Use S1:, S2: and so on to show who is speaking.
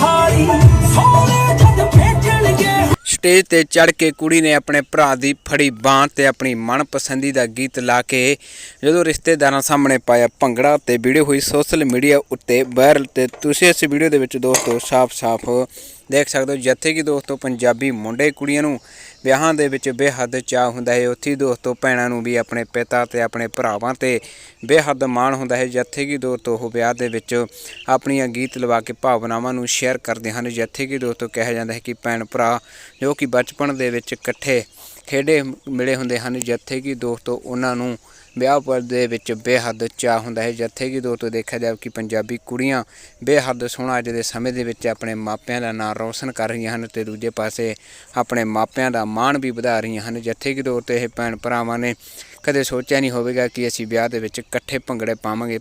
S1: ਹਾਰੀ ਸਟੇਜ ਤੇ ਚੜ ਕੇ ਕੁੜੀ ਨੇ ਆਪਣੇ ਭਰਾ ਦੀ ਫੜੀ ਬਾਂਹ ਤੇ ਆਪਣੀ ਮਨਪਸੰਦੀ ਦਾ ਗੀਤ ਲਾ ਕੇ ਜਦੋਂ ਰਿਸ਼ਤੇਦਾਰਾਂ ਸਾਹਮਣੇ ਪਾਇਆ ਭੰਗੜਾ ਤੇ ਵੀਡੀਓ ਹੋਈ ਸੋਸ਼ਲ ਮੀਡੀਆ ਉੱਤੇ ਵਾਇਰਲ ਤੇ ਤੁਸੀਂ ਇਸ ਵੀਡੀਓ ਦੇ ਵਿੱਚ ਦੋਸਤੋ ਸਾਫ਼-ਸਾਫ਼ ਦੇਖ ਸਕਦੇ ਹੋ, ਜਿੱਥੇ ਕਿ ਦੋਸਤੋ ਪੰਜਾਬੀ ਮੁੰਡੇ ਕੁੜੀਆਂ ਨੂੰ ਵਿਆਹਾਂ ਦੇ ਵਿੱਚ ਬੇਹੱਦ ਚਾਅ ਹੁੰਦਾ ਹੈ। ਉੱਥੇ ਹੀ ਦੋਸਤੋ ਭੈਣਾਂ ਨੂੰ ਵੀ ਆਪਣੇ ਪਿਤਾ ਤੇ ਆਪਣੇ ਭਰਾਵਾਂ ਤੇ ਬੇਹੱਦ ਮਾਣ ਹੁੰਦਾ ਹੈ। ਜਿੱਥੇ ਕਿ ਦੋਸਤੋ ਉਹ ਵਿਆਹ ਦੇ ਵਿੱਚ ਆਪਣੀਆਂ ਗੀਤ ਲਵਾ ਕੇ ਭਾਵਨਾਵਾਂ ਨੂੰ ਸ਼ੇਅਰ ਕਰਦੇ ਹਨ। ਜਿੱਥੇ ਕਿ ਦੋਸਤੋ ਕਿਹਾ ਜਾਂਦਾ ਹੈ ਕਿ ਭੈਣ ਭਰਾ ਜੋ ਕਿ ਬਚਪਨ ਦੇ ਵਿੱਚ ਇਕੱਠੇ ਖੇਡੇ ਮਿਲੇ ਹੁੰਦੇ ਹਨ, ਜਿੱਥੇ ਕਿ ਦੋਸਤੋ ਉਹਨਾਂ ਨੂੰ ਵਿਆਹ ਪਰ ਦੇ ਵਿੱਚ ਬੇਹੱਦ ਚਾਅ ਹੁੰਦਾ ਹੈ। ਜਿੱਥੇ ਕਿ ਦੋਸਤੋ ਦੇਖਿਆ ਜਾਵੇ ਕਿ ਪੰਜਾਬੀ ਕੁੜੀਆਂ ਬੇਹੱਦ ਸੋਹਣਾ ਅੱਜ ਦੇ ਸਮੇਂ ਦੇ ਵਿੱਚ ਆਪਣੇ ਮਾਪਿਆਂ ਦਾ ਨਾਂ ਰੌਸ਼ਨ ਕਰ ਰਹੀਆਂ ਹਨ ਤੇ ਦੂਜੇ ਪਾਸੇ ਆਪਣੇ ਮਾਪਿਆਂ ਦਾ ਮਾਣ ਵੀ ਵਧਾ ਰਹੀਆਂ ਹਨ। ਜਿੱਥੇ ਕਿ ਦੋਸਤੋ ਇਹ ਭੈਣ ਭਰਾਵਾਂ ਨੇ ਕਦੇ ਸੋਚਿਆ ਨਹੀਂ ਹੋਵੇਗਾ ਕਿ ਅਸੀਂ ਵਿਆਹ ਦੇ ਵਿੱਚ ਇਕੱਠੇ ਭੰਗੜੇ ਪਾਵਾਂਗੇ।